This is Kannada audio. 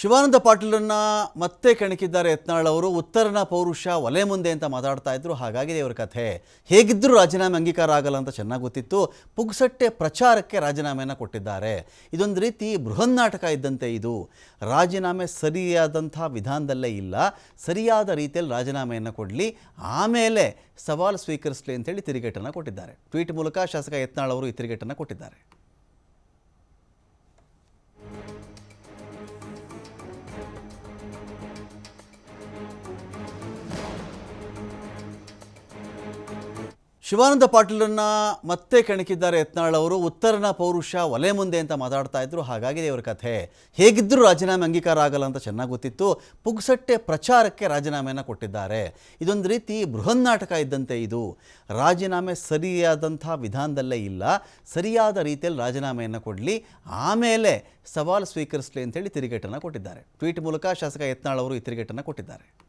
ಶಿವಾನಂದ ಪಾಟೀಲರನ್ನ ಮತ್ತೆ ಕೆಣಕಿದ್ದಾರೆ ಯತ್ನಾಳ್ ಅವರು. ಉತ್ತರನ ಪೌರುಷ ಒಲೆ ಮುಂದೆ ಅಂತ ಮಾತಾಡ್ತಾ ಇದ್ರು. ಹಾಗಾಗಿದೆ ಇವರ ಕಥೆ. ಹೇಗಿದ್ದರೂ ರಾಜೀನಾಮೆ ಅಂಗೀಕಾರ ಆಗಲ್ಲ ಅಂತ ಚೆನ್ನಾಗಿ ಗೊತ್ತಿತ್ತು. ಪುಗ್ಸಟ್ಟೆ ಪ್ರಚಾರಕ್ಕೆ ರಾಜೀನಾಮೆಯನ್ನು ಕೊಟ್ಟಿದ್ದಾರೆ. ಇದೊಂದು ರೀತಿ ಬೃಹನ್ನಾಟಕ ಇದ್ದಂತೆ ಇದು. ರಾಜೀನಾಮೆ ಸರಿಯಾದಂಥ ವಿಧಾನದಲ್ಲೇ ಇಲ್ಲ. ಸರಿಯಾದ ರೀತಿಯಲ್ಲಿ ರಾಜೀನಾಮೆಯನ್ನು ಕೊಡಲಿ. ಆಮೇಲೆ ಸವಾಲು ಸ್ವೀಕರಿಸಲಿ ಅಂತೇಳಿ ತಿರುಗೇಟನ್ನು ಕೊಟ್ಟಿದ್ದಾರೆ. ಟ್ವೀಟ್ ಮೂಲಕ ಶಾಸಕ ಯತ್ನಾಳ್ ಅವರು ಈ ತಿರುಗೇಟನ್ನು ಕೊಟ್ಟಿದ್ದಾರೆ. ಶಿವಾನಂದ ಪಾಟೀಲರನ್ನ ಮತ್ತೆ ಕೆಣಕಿದ್ದಾರೆ ಯತ್ನಾಳ್ ಅವರು. ಉತ್ತರನ ಪೌರುಷ ಒಲೆ ಮುಂದೆ ಅಂತ ಮಾತಾಡ್ತಾ ಇದ್ರು. ಹಾಗಾಗಿದೆ ಇವರ ಕಥೆ. ಹೇಗಿದ್ದರೂ ರಾಜೀನಾಮೆ ಅಂಗೀಕಾರ ಆಗಲ್ಲ ಅಂತ ಚೆನ್ನಾಗಿ ಗೊತ್ತಿತ್ತು. ಪುಗ್ಸಟ್ಟೆ ಪ್ರಚಾರಕ್ಕೆ ರಾಜೀನಾಮೆಯನ್ನು ಕೊಟ್ಟಿದ್ದಾರೆ. ಇದೊಂದು ರೀತಿ ಬೃಹನ್ನಾಟಕ ಇದ್ದಂತೆ ಇದು. ರಾಜೀನಾಮೆ ಸರಿಯಾದಂಥ ವಿಧಾನದಲ್ಲೇ ಇಲ್ಲ. ಸರಿಯಾದ ರೀತಿಯಲ್ಲಿ ರಾಜೀನಾಮೆಯನ್ನು ಕೊಡಲಿ. ಆಮೇಲೆ ಸವಾಲು ಸ್ವೀಕರಿಸಲಿ ಅಂತೇಳಿ ತಿರುಗೇಟನ್ನು ಕೊಟ್ಟಿದ್ದಾರೆ. ಟ್ವೀಟ್ ಮೂಲಕ ಶಾಸಕ ಯತ್ನಾಳ್ ಅವರು ಈ ತಿರುಗೇಟನ್ನು ಕೊಟ್ಟಿದ್ದಾರೆ.